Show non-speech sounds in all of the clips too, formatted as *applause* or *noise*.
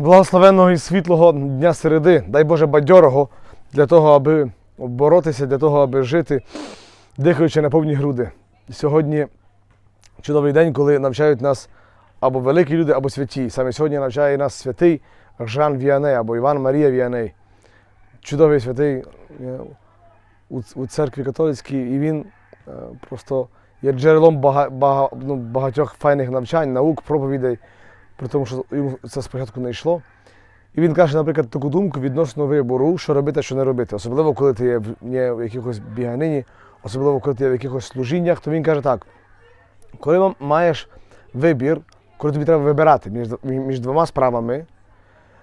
благословенного і світлого дня середи, дай Боже бадьорого для того, аби боротися, для того, аби жити, дихаючи на повні груди. Сьогодні чудовий день, коли навчають нас або великі люди, або святі. Саме сьогодні навчає нас святий Жан Віаней або Іван Марія Віаней. Чудовий святий е, у, церкві католицькій, і він е, просто є джерелом ну, багатьох файних навчань, наук, проповідей, при тому, що йому це спочатку не йшло. І він каже, наприклад, таку думку відносно вибору, що робити, що не робити. Особливо, коли ти є є в якихось біганині, особливо, коли ти є в якихось служіннях, то він каже так: коли маєш вибір, коли тобі треба вибирати між, між двома справами,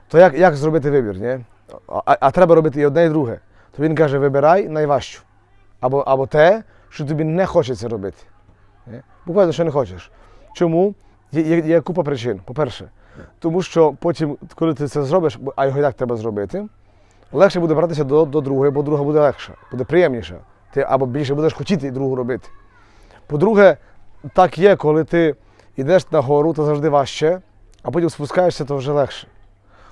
то як, як зробити вибір? Ні? А, а треба робити і одне, і друге. То він каже, вибирай найважчу. Або, або те, що тобі не хочеться робити. Ні? Буквально, що не хочеш. Чому? Є, є, є купа причин. По-перше, тому що потім, коли ти це зробиш, а його і так треба зробити, легше буде братися до, до другої, бо друга буде легша, буде приємніша. Ти або більше будеш хотіти другу робити. По-друге, так є, коли ти йдеш на гору, то завжди важче, а потім спускаєшся, то вже легше.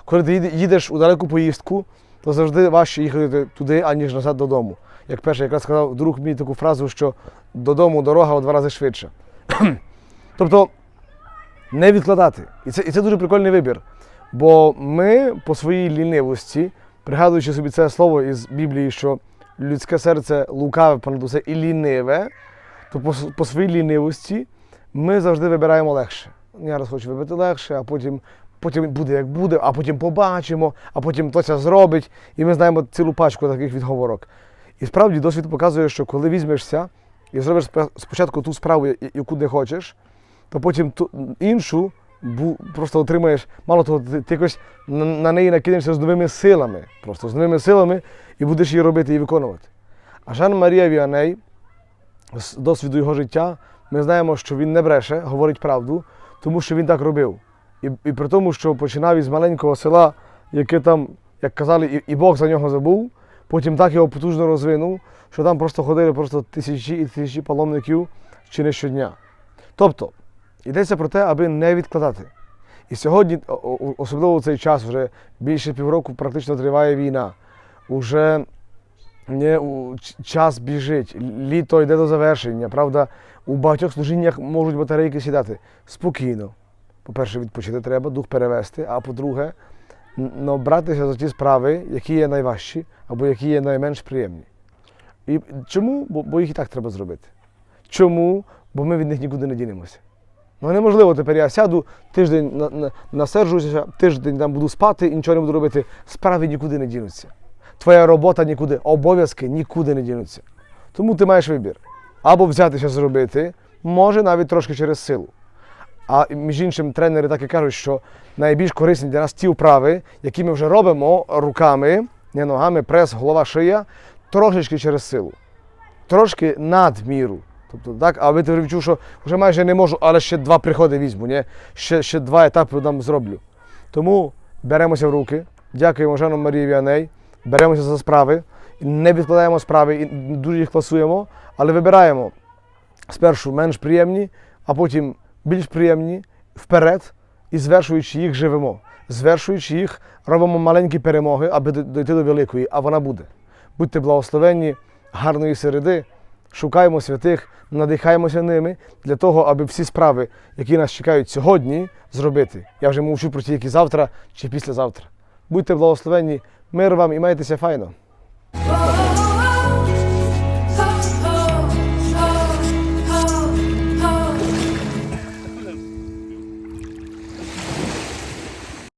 Коли ти їдеш у далеку поїздку, то завжди важче їхати туди, аніж назад додому. Як перше, якраз сказав друг мій таку фразу, що додому дорога у два рази швидше. *clears throat* тобто не відкладати. І це, і це дуже прикольний вибір. Бо ми по своїй лінивості, пригадуючи собі це слово із Біблії, що людське серце лукаве понад усе і ліниве, то по, по своїй лінивості ми завжди вибираємо легше. Я раз хочу вибрати легше, а потім, потім буде як буде, а потім побачимо, а потім то це зробить. І ми знаємо цілу пачку таких відговорок. І справді досвід показує, що коли візьмешся і зробиш спочатку ту справу, яку не хочеш, то потім ту іншу просто отримаєш. Мало того, ти, ти якось на, на неї накинешся з новими силами, просто з новими силами, і будеш її робити і виконувати. А Жан Марія Віаней, з досвіду його життя, ми знаємо, що він не бреше, говорить правду, тому що він так робив. І, і при тому, що починав із маленького села, яке там, як казали, і, і Бог за нього забув, потім так його потужно розвинув, що там просто ходили просто тисячі і тисячі паломників чи не щодня. Тобто, йдеться про те, аби не відкладати. І сьогодні, особливо у цей час, вже більше півроку практично триває війна. Уже не, час біжить, літо йде до завершення. Правда, у багатьох служіннях можуть батарейки сідати спокійно. По-перше, відпочити треба, дух перевести, а по-друге, н- ну, братися за ті справи, які є найважчі або які є найменш приємні. І чому? Бо їх і так треба зробити. Чому? Бо ми від них нікуди не дінемося. Ну неможливо, тепер я сяду, тиждень на, на, насерджуся, тиждень там буду спати і нічого не буду робити. Справи нікуди не дінуться. Твоя робота нікуди, обов'язки нікуди не дінуться. Тому ти маєш вибір. Або взятися зробити, може навіть трошки через силу. А між іншим, тренери так і кажуть, що найбільш корисні для нас ті вправи, які ми вже робимо руками, не ногами, прес, голова, шия, трошечки через силу. Трошки надміру. Тобто, так, а ви ти відчув, що вже майже не можу, але ще два приходи візьму, ні? Ще, ще два етапи там зроблю. Тому беремося в руки, дякуємо Жану Марії Віаней, беремося за справи, не відкладаємо справи і дуже їх класуємо, але вибираємо спершу менш приємні, а потім більш приємні вперед і звершуючи їх, живемо. Звершуючи їх, робимо маленькі перемоги, аби дойти до великої, а вона буде. Будьте благословенні, гарної середи, шукаємо святих, надихаємося ними для того, аби всі справи, які нас чекають сьогодні, зробити. Я вже мовчу про ті, які завтра чи післязавтра. Будьте благословенні, мир вам і майтеся файно.